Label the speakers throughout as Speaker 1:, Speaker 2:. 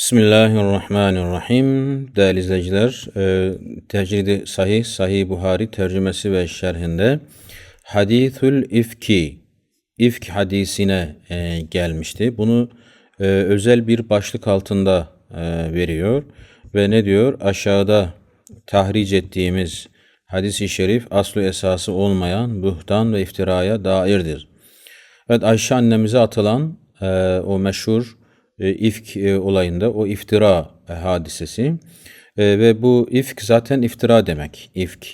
Speaker 1: Bismillahirrahmanirrahim. Değerli izleyiciler, e, Tecridi Sahih, Sahih Buhari tercümesi ve şerhinde Hadithül İfki, İfk hadisine e, gelmişti. Bunu e, özel bir başlık altında e, veriyor ve ne diyor? Aşağıda tahric ettiğimiz hadis-i şerif aslı esası olmayan buhtan ve iftiraya dairdir. Evet Ayşe annemize atılan e, o meşhur e, ifk e, olayında o iftira e, hadisesi E, ve bu ifk zaten iftira demek ifk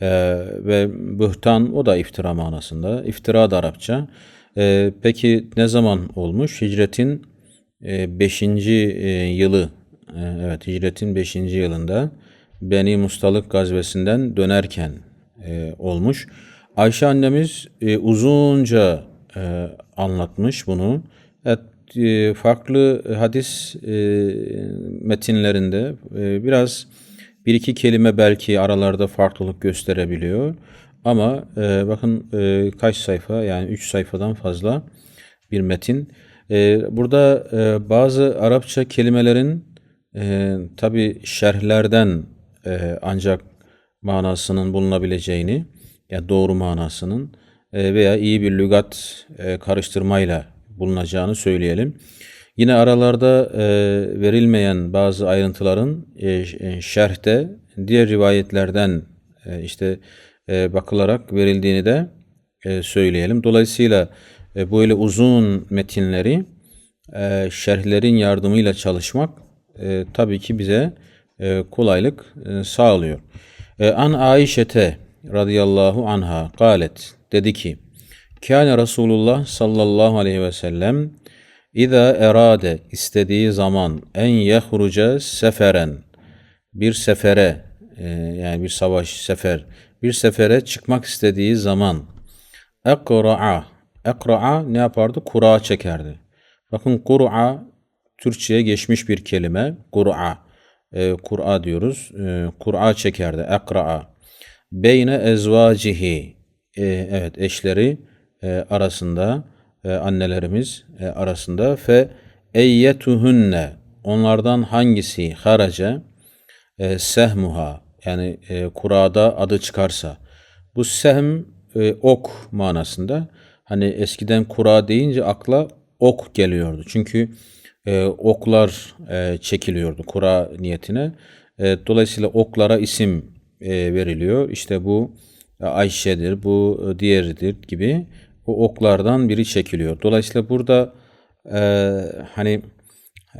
Speaker 1: ve buhtan o da iftira manasında iftira da Arapça peki ne zaman olmuş hicretin 5. yılı evet hicretin 5. yılında Beni Mustalık gazvesinden dönerken olmuş. Ayşe annemiz uzunca anlatmış bunu. Farklı hadis e, metinlerinde e, biraz bir iki kelime belki aralarda farklılık gösterebiliyor. Ama e, bakın e, kaç sayfa yani üç sayfadan fazla bir metin. E, burada e, bazı Arapça kelimelerin e, tabi şerhlerden e, ancak manasının bulunabileceğini, ya doğru manasının e, veya iyi bir lügat e, karıştırmayla bulunacağını söyleyelim. Yine aralarda e, verilmeyen bazı ayrıntıların e, e, şerhte diğer rivayetlerden e, işte e, bakılarak verildiğini de e, söyleyelim. Dolayısıyla e, böyle uzun metinleri e, şerhlerin yardımıyla çalışmak e, tabii ki bize e, kolaylık e, sağlıyor. E, An Aişete radıyallahu anha galet dedi ki Kâne Resulullah sallallahu aleyhi ve sellem İza erade istediği zaman en yehruca seferen bir sefere e, yani bir savaş sefer bir sefere çıkmak istediği zaman ekra'a ekra'a ne yapardı? Kura çekerdi. Bakın kur'a Türkçe'ye geçmiş bir kelime. Kur'a e, Kur'a diyoruz. E, Kur'a çekerdi. Ekra'a beyne ezvacihi e, evet eşleri e, arasında e, annelerimiz e, arasında. Fe eyyetuhunne onlardan hangisi haraca? E, sehmuha yani e, kurada adı çıkarsa. Bu sehm e, ok manasında. Hani eskiden kura deyince akla ok geliyordu. Çünkü e, oklar e, çekiliyordu kura niyetine. E, dolayısıyla oklara isim e, veriliyor. İşte bu Ayşe'dir bu diğeridir gibi o oklardan biri çekiliyor. Dolayısıyla burada e, hani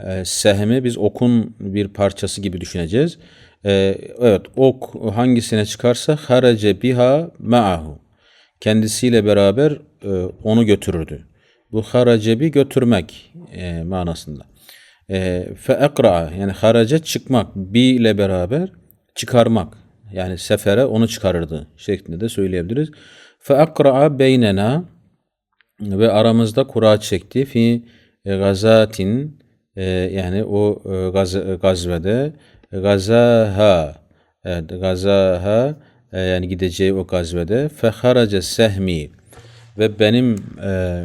Speaker 1: e, sehmi biz okun bir parçası gibi düşüneceğiz. E, evet ok hangisine çıkarsa harace biha ma'ahu. Kendisiyle beraber e, onu götürürdü. Bu haracebi götürmek e, manasında. E, fe ekra yani harace çıkmak bi ile beraber çıkarmak. Yani sefere onu çıkarırdı şeklinde de söyleyebiliriz. Fe ekra beynena ve aramızda kura çekti fi gazatin e, yani o e, gaz, gazvede gazaha evet, gazaha e, yani gideceği o gazvede feharace sehmi ve benim e,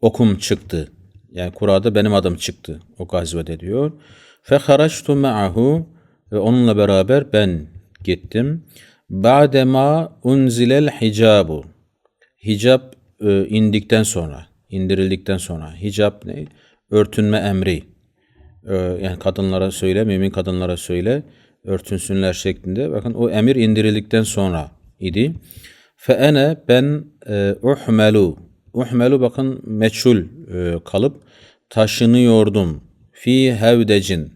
Speaker 1: okum çıktı. Yani kurada benim adım çıktı o gazvede diyor. Feharaçtu ma'ahu ve onunla beraber ben gittim. Ba'dema unzilel hicabu. Hicab e, indikten sonra, indirildikten sonra hicap ne? Örtünme emri. E, yani kadınlara söyle, mümin kadınlara söyle, örtünsünler şeklinde. Bakın o emir indirildikten sonra idi. Fe ene ben e, uhmelu. Uhmelu bakın meçhul e, kalıp taşınıyordum. Fi hevdecin.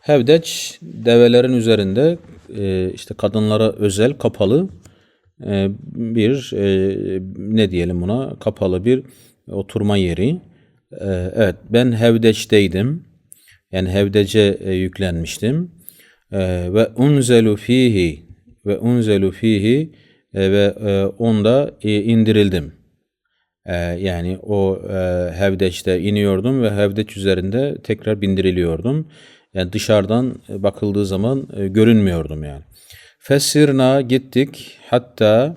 Speaker 1: Hevdeç develerin üzerinde e, işte kadınlara özel kapalı bir e, ne diyelim buna kapalı bir oturma yeri. Ee, evet ben Hevdeç'teydim. Yani Hevdece e, yüklenmiştim. Ee, ve unzelu fihi ve unzelu fihi e, ve onda indirildim. Yani o Hevdeç'te iniyordum ve Hevdeç üzerinde tekrar bindiriliyordum. Yani dışarıdan bakıldığı zaman görünmüyordum yani. Fesirna gittik hatta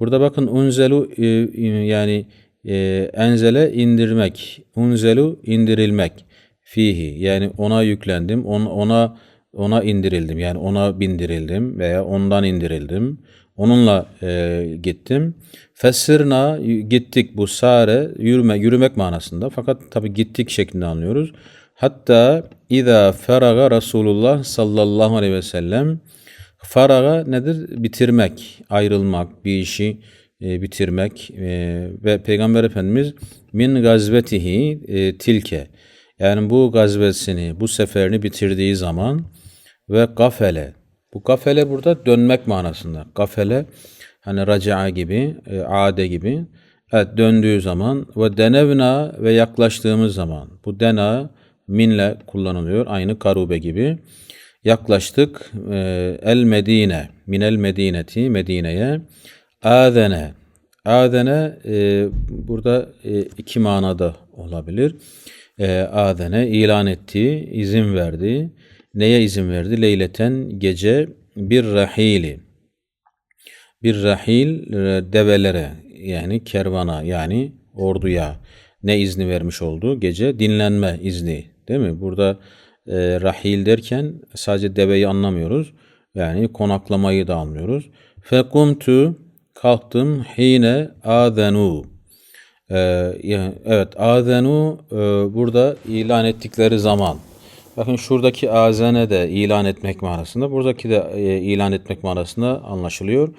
Speaker 1: burada bakın unzelu e, yani e, enzele indirmek, unzelu indirilmek. fihi yani ona yüklendim, on, ona ona indirildim. Yani ona bindirildim veya ondan indirildim. Onunla e, gittim. Fesirna gittik bu sare yürüme yürümek manasında. Fakat tabi gittik şeklinde anlıyoruz. Hatta iza feraga Resulullah sallallahu aleyhi ve sellem faraga nedir? Bitirmek, ayrılmak, bir işi e, bitirmek e, ve Peygamber Efendimiz min gazvetihi e, tilke yani bu gazvesini, bu seferini bitirdiği zaman ve gafele. Bu gafele burada dönmek manasında. Gafele hani raca'a gibi, e, ade gibi. Evet döndüğü zaman ve denevna ve yaklaştığımız zaman. Bu dena minle kullanılıyor. Aynı karube gibi. Yaklaştık e, el Medine, minel Medineti, Medine'ye. Adene. Adene e, burada e, iki manada olabilir. E, adene ilan etti, izin verdi. Neye izin verdi? Leyleten gece bir rahili. Bir rahil e, develere yani kervana yani orduya ne izni vermiş oldu? Gece dinlenme izni değil mi? Burada e, rahil derken sadece deveyi anlamıyoruz. Yani konaklamayı da anlıyoruz. Fekumtu kalktım hine adenu. Ee, evet adenu e, burada ilan ettikleri zaman. Bakın şuradaki azene de ilan etmek manasında. Buradaki de e, ilan etmek manasında anlaşılıyor.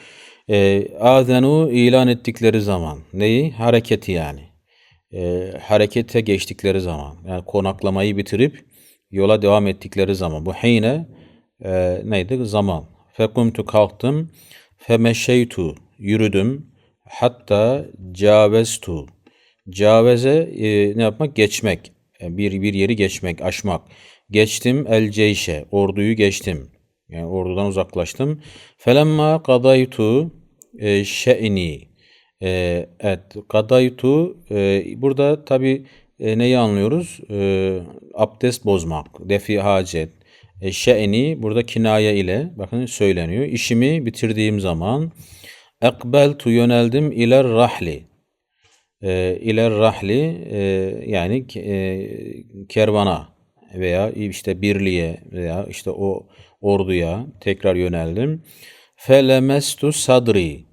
Speaker 1: E, azenu ilan ettikleri zaman. Neyi? Hareketi yani. E, harekete geçtikleri zaman. Yani konaklamayı bitirip yola devam ettikleri zaman. Bu hine e, neydi? Zaman. Fekumtu kalktım. Femeşeytu yürüdüm. Hatta cavestu. Caveze e, ne yapmak? Geçmek. Yani bir, bir yeri geçmek, aşmak. Geçtim el ceyşe. Orduyu geçtim. Yani ordudan uzaklaştım. Felemma kadaytu e, şe'ni. E, evet, kadaytu. E, burada tabi e, neyi anlıyoruz? E, abdest bozmak, defi hacet. E, şe'ni burada kinaya ile bakın söyleniyor. İşimi bitirdiğim zaman ekbeltu yöneldim iler rahli. E, iler rahli e, yani e, kervana veya işte birliğe veya işte o orduya tekrar yöneldim. Felemestu sadri.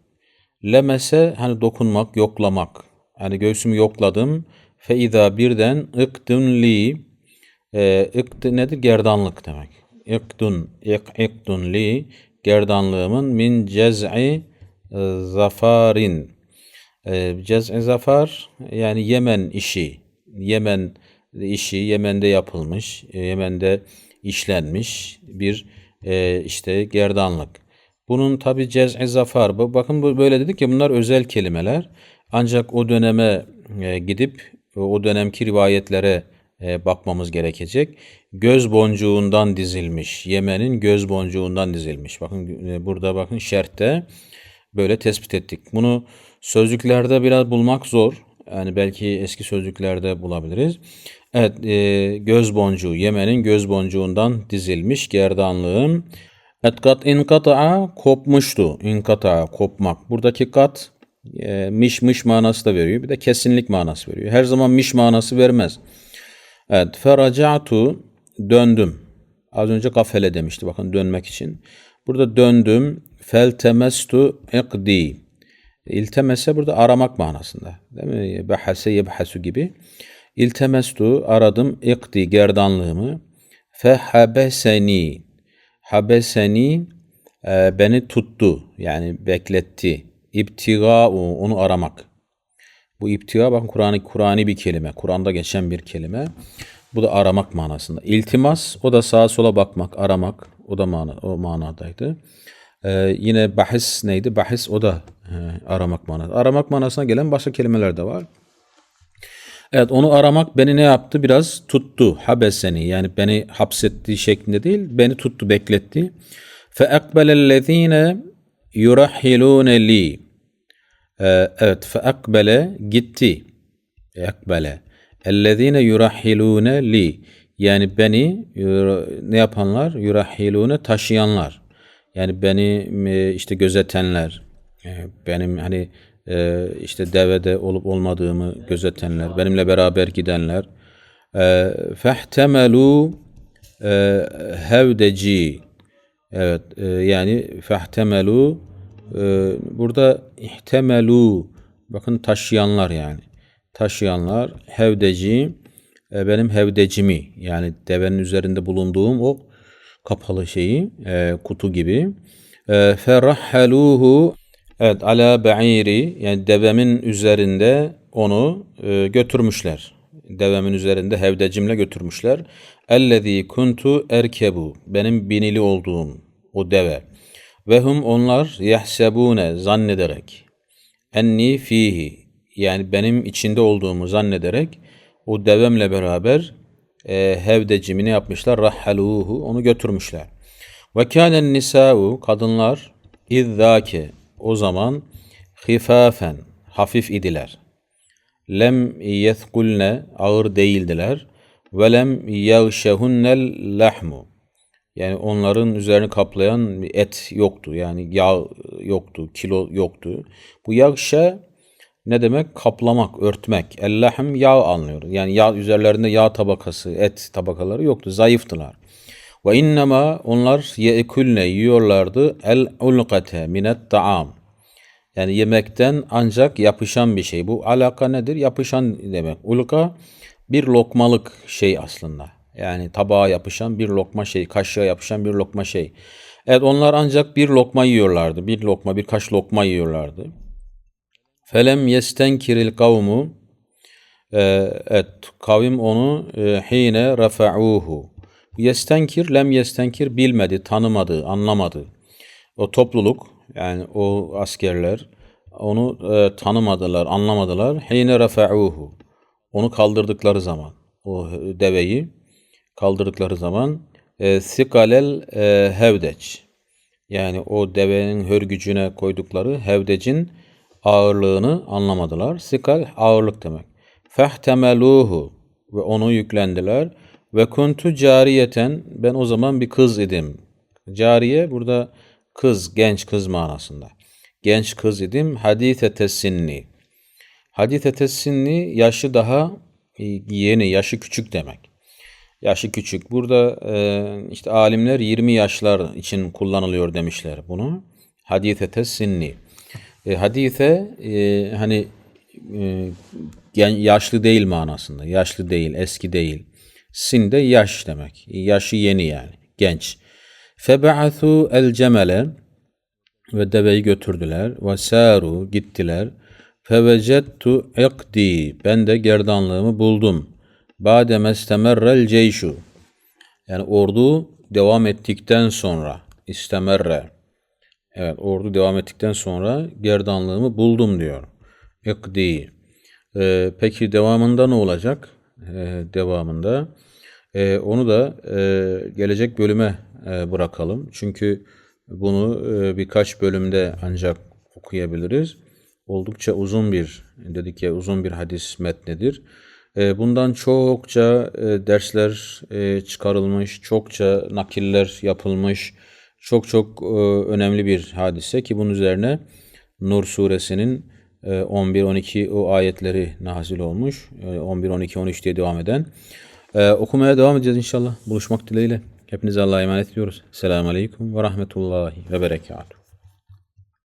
Speaker 1: Lemese hani dokunmak, yoklamak. Hani göğsümü yokladım. Feiza birden iktun li. E, ikt nedir? Gerdanlık demek. İktun, ik, iktun li. Gerdanlığımın min cez'i e, zafarin. E, cez'i zafar yani Yemen işi. Yemen işi Yemen'de yapılmış, e, Yemen'de işlenmiş bir e, işte gerdanlık. Bunun tabi cez'i zafar. Bakın böyle dedik ya bunlar özel kelimeler. Ancak o döneme e, gidip o dönemki rivayetlere e, bakmamız gerekecek. Göz boncuğundan dizilmiş. Yemen'in göz boncuğundan dizilmiş. Bakın e, burada bakın şerhte böyle tespit ettik. Bunu sözlüklerde biraz bulmak zor. Yani belki eski sözlüklerde bulabiliriz. Evet, e, göz boncuğu, Yemen'in göz boncuğundan dizilmiş gerdanlığım. Et kat inkata'a kopmuştu. İnkata'a kopmak. Buradaki kat e, miş miş manası da veriyor. Bir de kesinlik manası veriyor. Her zaman miş manası vermez. Evet, feraca'tu döndüm. Az önce kafele demişti bakın dönmek için. Burada döndüm. Feltemestu ikdi. İltemese burada aramak manasında. Değil mi? Behase yebhasu gibi. İltemestu aradım ikdi gerdanlığımı. Fehabeseni. Habeseni e, beni tuttu. Yani bekletti. İbtiga'u onu aramak. Bu ibtiga bakın Kur'an'ı Kur'ani bir kelime. Kur'an'da geçen bir kelime. Bu da aramak manasında. İltimas o da sağa sola bakmak, aramak. O da mana, o manadaydı. Ee, yine bahis neydi? Bahis o da e, aramak manası. Aramak manasına gelen başka kelimeler de var. Evet onu aramak beni ne yaptı? Biraz tuttu. Habeseni yani beni hapsettiği şeklinde değil. Beni tuttu, bekletti. Fe ekbelellezine yurahhilune li. Ee, evet fe ekbele gitti. Ekbele. Ellezine yurahhilune li. Yani beni ne yapanlar? Yurahhilune taşıyanlar. Yani beni e, işte gözetenler, e, benim hani e, işte devede olup olmadığımı gözetenler, benimle beraber gidenler. Fehtemelu hevdeci. Evet yani fehtemelu e, burada ihtemelu bakın taşıyanlar yani. Taşıyanlar hevdeci e, benim hevdecimi yani devenin üzerinde bulunduğum o kapalı şeyi e, kutu gibi. E, ferahhaluhu evet ala ba'iri yani devemin üzerinde onu e, götürmüşler. Devemin üzerinde hevdecimle götürmüşler. Ellezî kuntu erkebu benim binili olduğum o deve. Ve hum onlar yahsebune zannederek enni fihi yani benim içinde olduğumu zannederek o devemle beraber e, hevdecimi ne yapmışlar? Rahhaluhu onu götürmüşler. Ve kânen nisâ'u kadınlar izzâke o zaman hifafen hafif idiler. Lem yethkulne ağır değildiler. Ve lem yağşehunnel lahmu yani onların üzerini kaplayan et yoktu. Yani yağ yoktu, kilo yoktu. Bu yağşe ne demek? Kaplamak, örtmek. Ellahim yağ anlıyor. Yani yağ üzerlerinde yağ tabakası, et tabakaları yoktu. Zayıftılar. Ve innema onlar yeekulne yiyorlardı el ulqate minet taam. Yani yemekten ancak yapışan bir şey. Bu alaka nedir? Yapışan demek. Ulka bir lokmalık şey aslında. Yani tabağa yapışan bir lokma şey, kaşığa yapışan bir lokma şey. Evet onlar ancak bir lokma yiyorlardı. Bir lokma, birkaç lokma yiyorlardı. Felem yestenkiril kavmu Evet, kavim onu e, hine rafa'uhu. Yestenkir, lem yestenkir bilmedi, tanımadı, anlamadı. O topluluk, yani o askerler onu e, tanımadılar, anlamadılar. Hine rafa'uhu. Onu kaldırdıkları zaman, o deveyi kaldırdıkları zaman e, sikalel e, hevdeç yani o devenin hörgücüne koydukları hevdecin ağırlığını anlamadılar. Sikal ağırlık demek. Fehtemeluhu ve onu yüklendiler. Ve kuntu cariyeten ben o zaman bir kız idim. Cariye burada kız, genç kız manasında. Genç kız idim. Hadise tessinni. Hadise tessinni yaşı daha yeni, yaşı küçük demek. Yaşı küçük. Burada e, işte alimler 20 yaşlar için kullanılıyor demişler bunu. Hadise tessinni. E, hadise e, hani e, yaşlı değil manasında. Yaşlı değil, eski değil. Sin de yaş demek. Yaşı yeni yani. Genç. Febe'athu el cemele ve deveyi götürdüler. Ve saru gittiler. Fevecettu ikdi ben de gerdanlığımı buldum. Bade mestemerrel ceyşu yani ordu devam ettikten sonra istemerre evet ordu devam ettikten sonra gerdanlığımı buldum diyor. İkdi. Ee, peki devamında ne olacak? Ee, devamında ee, onu da e, gelecek bölüme e, bırakalım. Çünkü bunu e, birkaç bölümde ancak okuyabiliriz. Oldukça uzun bir dedik ya uzun bir hadis metnedir. E, bundan çokça e, dersler e, çıkarılmış, çokça nakiller yapılmış. Çok çok önemli bir hadise ki bunun üzerine Nur suresinin 11-12 o ayetleri nazil olmuş. 11, 12, 13 diye devam eden. Okumaya devam edeceğiz inşallah. Buluşmak dileğiyle. Hepinize Allah'a emanet ediyoruz. Selamun Aleyküm ve Rahmetullahi ve Berekatuhu.